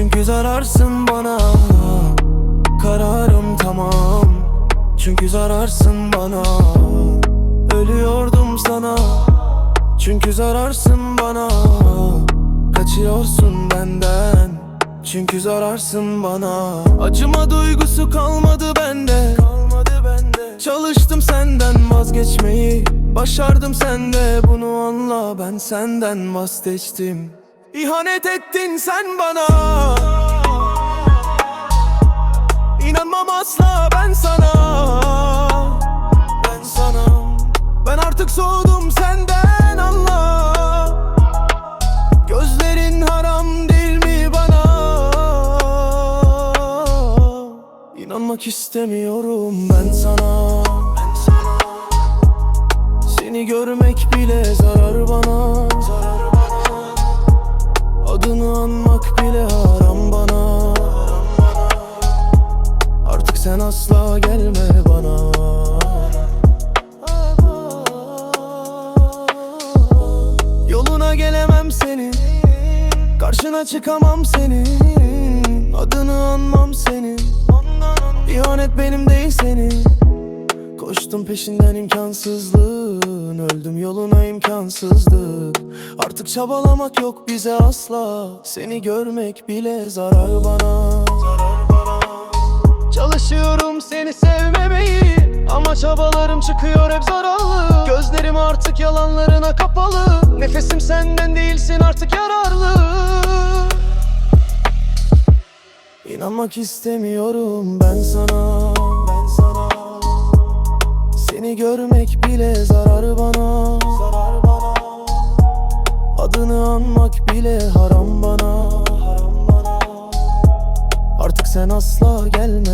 Çünkü zararsın bana. Kararım tamam. Çünkü zararsın bana. Ölüyordum sana. Çünkü zararsın bana. Kaçıyorsun benden. Çünkü zararsın bana. Acıma duygusu kalmadı bende. Kalmadı bende. Çalıştım senden vazgeçmeyi. Başardım sende bunu anla. Ben senden vazgeçtim İhanet ettin sen bana. İnanmam asla ben sana. Ben sana. Ben artık soğudum senden anla. Gözlerin haram değil mi bana? İnanmak istemiyorum ben sana Anmak bile haram bana. Artık sen asla gelme bana. Yoluna gelemem senin. Karşına çıkamam senin. Adını anmam senin. İhanet benim değil senin. Koştum peşinden imkansızlığın. Öldüm yoluna imkansızlık Artık çabalamak yok bize asla. Seni görmek bile zarar bana. Çalışıyorum seni sevmemeyi Ama çabalarım çıkıyor hep zararlı. Gözlerim artık yalanlarına kapalı. Nefesim senden değilsin artık yararlı. İnanmak istemiyorum ben sana. Ben sana Seni görmek bile zarar bana asla gelmez